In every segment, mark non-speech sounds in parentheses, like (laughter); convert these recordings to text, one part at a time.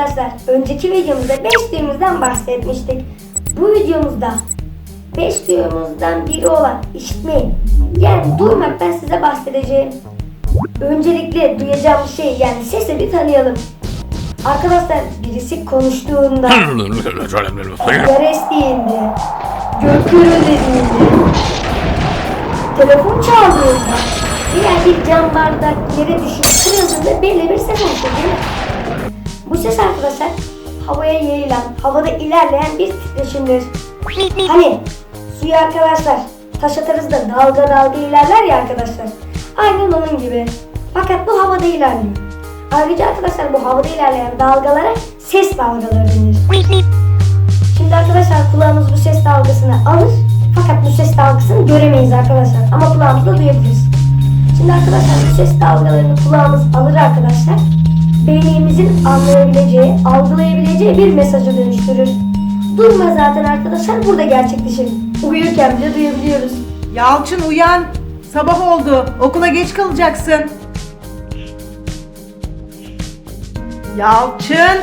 arkadaşlar önceki videomuzda 5 duyumuzdan bahsetmiştik. Bu videomuzda 5 duyumuzdan biri olan işitmeyi yani duymaktan size bahsedeceğim. Öncelikle duyacağımız şey yani sesi bir tanıyalım. Arkadaşlar birisi konuştuğunda, yer estiğinde, gök gürüldediğinde, telefon çaldığında veya bir cam bardak yere düşüp kırıldığında belli bir ses oluşur değil mi? Bu ses arkadaşlar havaya yayılan, havada ilerleyen bir titreşimdir. Hani suyu arkadaşlar taş atarız da dalga dalga ilerler ya arkadaşlar. Aynen onun gibi. Fakat bu havada ilerliyor. Ayrıca arkadaşlar bu havada ilerleyen dalgalara ses dalgaları denir. Şimdi arkadaşlar kulağımız bu ses dalgasını alır. Fakat bu ses dalgasını göremeyiz arkadaşlar. Ama kulağımızla duyabiliriz. Şimdi arkadaşlar bu ses dalgalarını kulağımız alır arkadaşlar. Beynimizin anlayabileceği, algılayabileceği bir mesaja dönüştürür. Duyma zaten arkadaşlar burada gerçekleşir. Uyurken bile duyabiliyoruz. Yalçın uyan. Sabah oldu. Okula geç kalacaksın. Yalçın.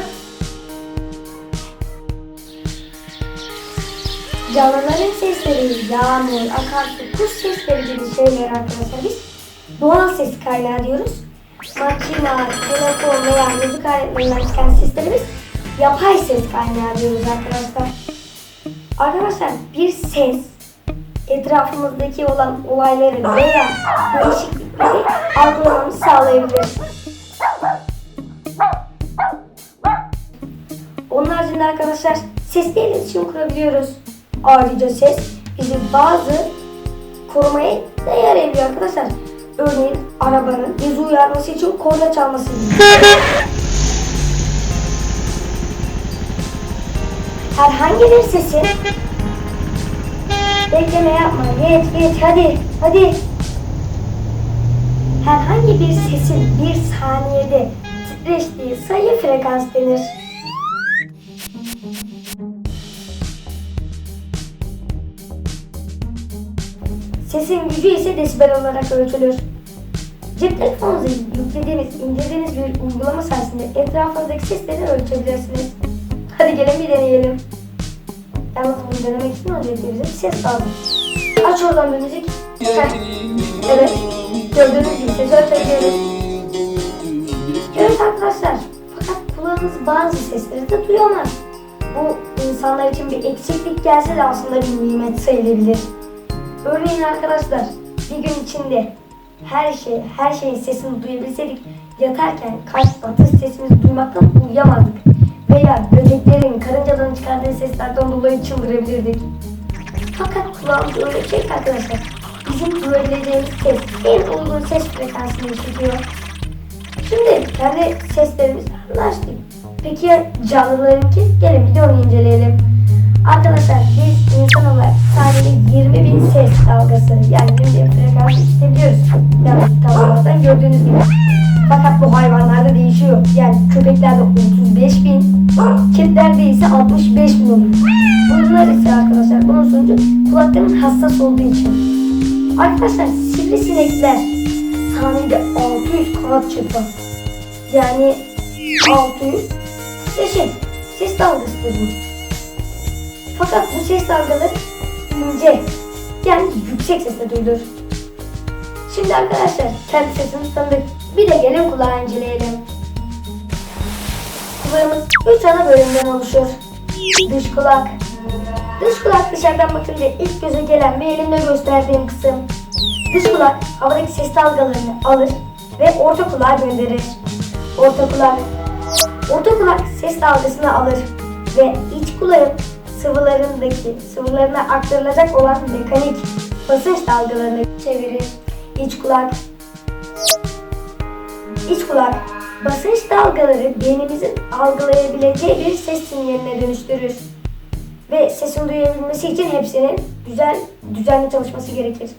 Canlıların sesleri, yağmur, akarsu, kuş sesleri gibi şeyler arkadaşlar biz doğal ses kaynağı diyoruz. Makina, telefon veya müzik aletlerinden çıkan sesleri biz yapay ses kaynağı diyoruz arkadaşlar. Arkadaşlar bir ses etrafımızdaki olan olayları veya değişiklikleri algılamamızı sağlayabilir. Onun haricinde arkadaşlar sesle iletişim kurabiliyoruz. Ayrıca ses bizi bazı korumaya da yarayabiliyor arkadaşlar. Örneğin arabanın bizi uyarması için korna çalması gibi. (laughs) Herhangi bir sesin bekleme yapma. Geç geç hadi hadi. Herhangi bir sesin bir saniyede titreştiği sayı frekans denir. Sesin gücü ise desibel olarak ölçülür. Cep telefonunuza yüklediğiniz, indirdiğiniz bir uygulama sayesinde etrafınızdaki sesleri ölçebilirsiniz. Hadi gelin bir deneyelim. Yalnız bunu denemek için öncelikle bize bir ses lazım. Aç oradan bir müzik. Evet. Gördüğünüz gibi ses ölçebiliyoruz. Evet arkadaşlar. Fakat kulağınız bazı sesleri de duyamaz. Bu insanlar için bir eksiklik gelse de aslında bir nimet sayılabilir. Örneğin arkadaşlar bir gün içinde her şey, her şeyin sesini duyabilseydik yatarken kalp atış sesimizi duymaktan uyuyamazdık. Veya böceklerin, karıncaların çıkardığı seslerden dolayı çıldırabilirdik. Fakat kulağımız öyle şey arkadaşlar. Bizim duyabileceğimiz ses en uygun ses frekansını işitiyor. Şimdi kendi seslerimizi anlaştık. Peki ya canlılarınki? Gelin bir de onu inceleyelim. Arkadaşlar biz insan olarak sadece 20 bin ses dalgası yani 20 bin frekans işitebiliyoruz. Yani tablolardan gördüğünüz gibi. Fakat bu hayvanlarda değişiyor. Yani köpeklerde 35 bin, kedilerde ise 65 bin oluyor. Bunlar ise arkadaşlar bunun sonucu kulakların hassas olduğu için. Arkadaşlar sivrisinekler saniyede 600 kanat çırpar. Yani 600 titreşim. Ses dalgasıdır bu. Fakat bu ses dalgaları ince, yani yüksek sesle duyulur. Şimdi arkadaşlar kendi sesimizi tanıdık. Bir de gelin kulağı inceleyelim. Kulağımız üç ana bölümden oluşur. Dış kulak. Dış kulak dışarıdan bakınca ilk göze gelen ve elimle gösterdiğim kısım. Dış kulak havadaki ses dalgalarını alır ve orta kulağa gönderir. Orta kulak. Orta kulak ses dalgasını alır ve iç kulağın sıvılarındaki sıvılarına aktarılacak olan mekanik basınç dalgalarını çevirir. İç kulak. İç kulak. Basınç dalgaları beynimizin algılayabileceği bir ses sinyaline dönüştürür. Ve sesin duyabilmesi için hepsinin güzel, düzenli çalışması gerekir.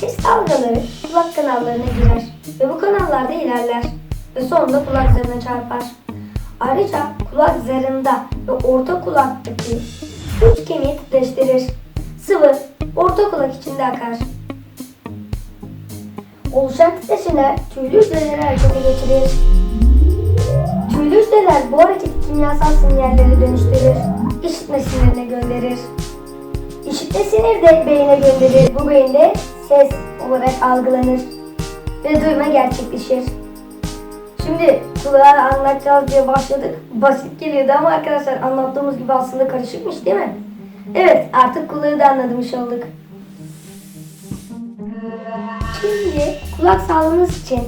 Ses dalgaları kulak kanallarına girer ve bu kanallarda ilerler ve sonunda kulak zarına çarpar. Ayrıca kulak zarında ve orta kulaktaki üç kemiği titreştirir. Sıvı orta kulak içinde akar. Oluşan titreşimler tüylü hücreleri harekete geçirir. Tüylü hücreler bu hareket kimyasal sinyalleri dönüştürür. İşitme sinirine gönderir. İşitme sinir de beyne gönderir. Bu beyinde ses olarak algılanır. Ve duyma gerçekleşir. Şimdi kulağa anlatacağız diye başladık. Basit geliyordu ama arkadaşlar anlattığımız gibi aslında karışıkmış değil mi? Evet artık kulağı da anlamış olduk. Şimdi kulak sağlığımız için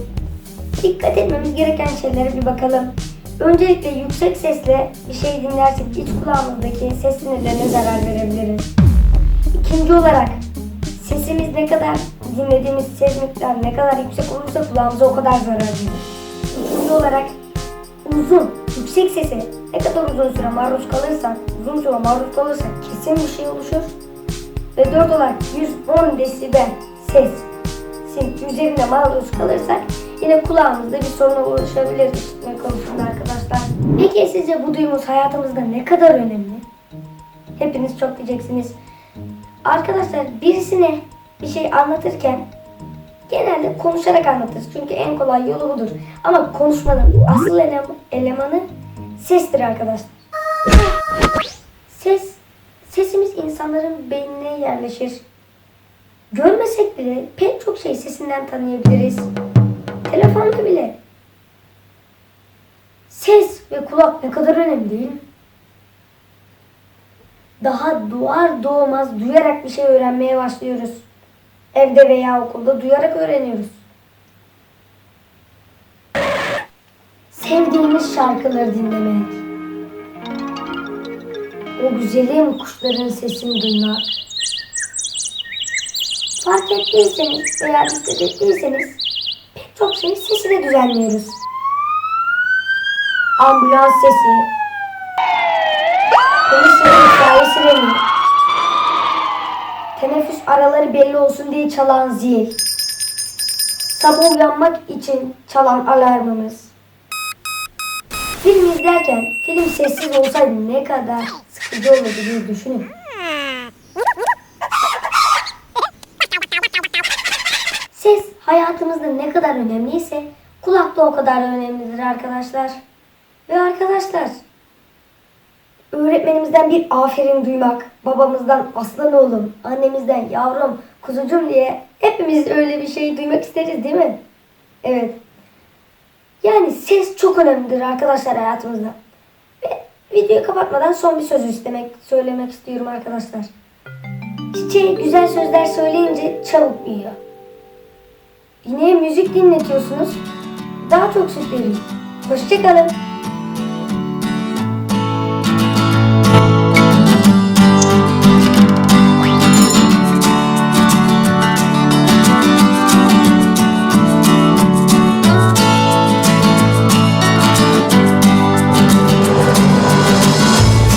dikkat etmemiz gereken şeylere bir bakalım. Öncelikle yüksek sesle bir şey dinlersek iç kulağımızdaki ses sinirlerine zarar verebiliriz. İkinci olarak sesimiz ne kadar dinlediğimiz ses miktarı ne kadar yüksek olursa kulağımıza o kadar zarar verir. Olarak uzun, yüksek sese ne kadar uzun süre maruz kalırsak, uzun süre maruz kalırsak kesin bir şey oluşur. Ve dört olarak 110 desibel ses sin üzerinde maruz kalırsak yine kulağımızda bir sorun oluşabilir işitme konusunda arkadaşlar. Peki sizce bu duyumuz hayatımızda ne kadar önemli? Hepiniz çok diyeceksiniz. Arkadaşlar birisine bir şey anlatırken genelde konuşarak anlatırız. Çünkü en kolay yolu budur. Ama konuşmanın asıl elem- elemanı sestir arkadaşlar. Ses, sesimiz insanların beynine yerleşir. Görmesek bile pek çok şey sesinden tanıyabiliriz. Telefonda bile. Ses ve kulak ne kadar önemli değil mi? Daha doğar doğmaz duyarak bir şey öğrenmeye başlıyoruz. Evde veya okulda duyarak öğreniyoruz. Sevdiğimiz şarkıları dinlemek. O güzelim kuşların sesini duymak. Fark ettiyseniz veya dikkat ettiyseniz pek çok şeyi sesiyle düzenliyoruz. Ambulans sesi, itfaiye sireni, araları belli olsun diye çalan zil, sabah uyanmak için çalan alarmımız. Film izlerken film sessiz olsaydı ne kadar sıkıcı olurdu diye düşünün. Ses hayatımızda ne kadar önemliyse kulak da o kadar önemlidir arkadaşlar. Ve arkadaşlar öğretmenimizden bir aferin duymak, babamızdan aslan oğlum, annemizden yavrum, kuzucum diye hepimiz öyle bir şey duymak isteriz değil mi? Evet. Yani ses çok önemlidir arkadaşlar hayatımızda. Ve videoyu kapatmadan son bir söz istemek, söylemek istiyorum arkadaşlar. Çiçeği güzel sözler söyleyince çabuk büyüyor. İneğe müzik dinletiyorsunuz. Daha çok süt veriyor. Hoşçakalın.